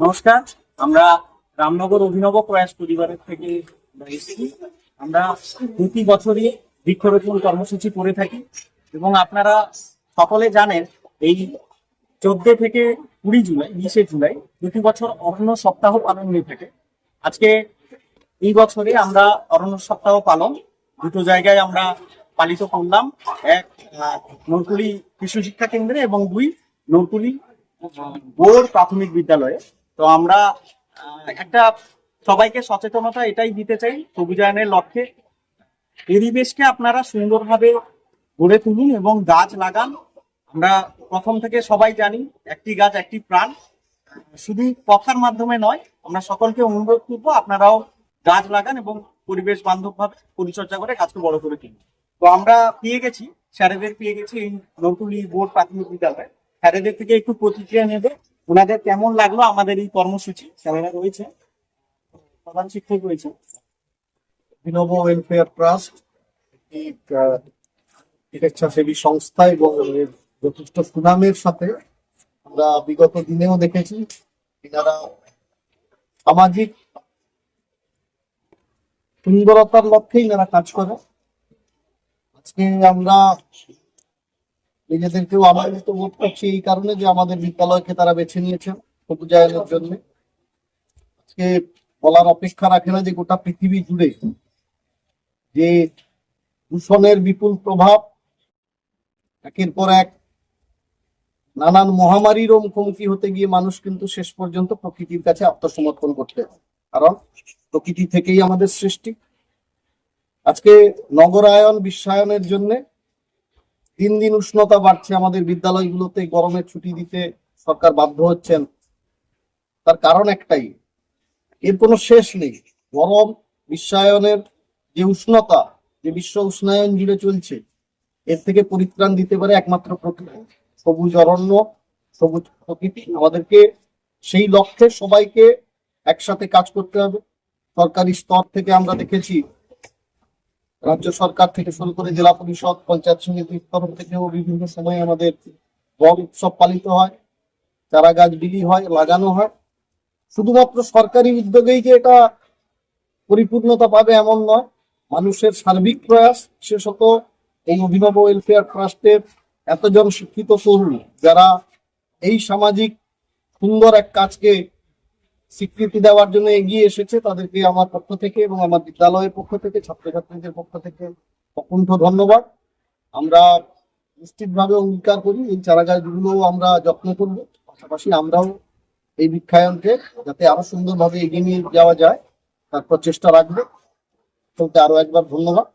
নমস্কার, আমরা রামনগর অভিনব প্রয়াস পরিবারের থেকে আমরা প্রতি বছরই বৃক্ষরোপণ কর্মসূচি করে থাকি এবং আপনারা সকলে জানেন, এই চোদ্দ থেকে কুড়ি জুলাই, বিশে জুলাই প্রতি বছর অরণ্য সপ্তাহ পালন হয়ে থাকে। আজকে এই বছরে আমরা অরণ্য সপ্তাহ পালন, দুটো জায়গায় আমরা পালিত করলাম। এক নরকুলি কৃষি শিক্ষা কেন্দ্রে এবং দুই নরকুলি বোর্ড প্রাথমিক বিদ্যালয়ে। তো আমরা একটা সবাইকে সচেতনতা এটাই দিতে চাই সবুজায়নের লক্ষ্যে। পরিবেশকে আপনারা সুন্দরভাবে গড়ে তুলুন এবং গাছ লাগান। আমরা প্রথম থেকে সবাই জানি, একটি গাছ একটি প্রাণ। শুধু কথার মাধ্যমে নয়, আমরা সকলকে অনুরোধ করব আপনারাও গাছ লাগান এবং পরিবেশ বান্ধব ভাবে পরিচর্যা করে গাছকে বড় করে তুলুন। তো আমরা পেয়ে গেছি, স্যারেদের পেয়ে গেছি এই নতুলি বোর্ড প্রাথমিক বিদ্যালয়ে। স্যারেদের থেকে একটু প্রতিক্রিয়া নেবে। ওনাদের কেমন লাগল আমাদের এই কর্মসূচি? স্যারেরা রয়েছে। প্রধান শিক্ষক রয়েছে। বিনব ওয়েলফেয়ার ট্রাস্ট স্বেচ্ছাসেবী সংস্থা এবং যথেষ্ট সুনামের সাথে আমরা বিগত দিনেও দেখেছি এনারা সামাজিক সুন্দরতার লক্ষ্যে এনারা কাজ করে আজকে আমরা নিজেদেরকেও আনন্দিত বোধ করছি এই কারণে যে আমাদের বিদ্যালয়কে তারা বেছে নিয়েছেন সবুজায়নের জন্য। আজকে বলার অপেক্ষা রাখে না যে গোটা পৃথিবী জুড়ে যে দূষণের বিপুল প্রভাব, একের পর এক নানান মহামারীরও মুখোমুখি হতে গিয়ে মানুষ কিন্তু শেষ পর্যন্ত প্রকৃতির কাছে আত্মসমর্পণ করতে হয়। কারণ প্রকৃতি থেকেই আমাদের সৃষ্টি। আজকে নগরায়ন, বিশ্বায়নের জন্য দিন দিন উষ্ণতা বাড়ছে, আমাদের বিদ্যালয়গুলোতে গরমের ছুটি দিতে সরকার বাধ্য হচ্ছেন। তার কারণ একটাই, এর কোনো শেষ নেই। গরম, বিশ্বায়নের যে উষ্ণতা, যে বিশ্ব উষ্ণায়ন জুড়ে চলছে, এর থেকে পরিত্রাণ দিতে পারে একমাত্র প্রকৃতি। সবুজ অরণ্য, সবুজ প্রকৃতি, আমাদেরকে সেই লক্ষ্যে সবাইকে একসাথে কাজ করতে হবে। সরকারি স্তর থেকে আমরা দেখেছি রাজ্য সরকার থেকে শুরু করে জেলা পরিষদ, পঞ্চায়েত সমিতির তরফ থেকেও বিভিন্ন সময় আমাদের বন উৎসব পালিত হয় চারা গাছ বিলি হয়, লাগানো হয়। শুধুমাত্র সরকারি উদ্যোগেই যে এটা পরিপূর্ণতা পাবে এমন নয়, মানুষের সার্বিক প্রয়াস, বিশেষত এই অভিনব ওয়েলফেয়ার ট্রাস্টের এতজন শিক্ষিত তরুণ যারা এই সামাজিক সুন্দর এক কাজকে স্বীকৃতি দেওয়ার জন্য এগিয়ে এসেছে তাদেরকে আমার পক্ষ থেকে এবং আমার বিদ্যালয়ের পক্ষ থেকে, ছাত্রছাত্রীদের পক্ষ থেকে অকুণ্ঠ ধন্যবাদ। আমরা নিশ্চিতভাবে অঙ্গীকার করি, এই চারা গাছগুলো আমরা যত্ন করব, পাশাপাশি আমরাও এই বৃক্ষায়নকে যাতে আরও সুন্দরভাবে এগিয়ে নিয়ে যাওয়া যায়, তার প্রচেষ্টা রাখব। তো আরও একবার ধন্যবাদ।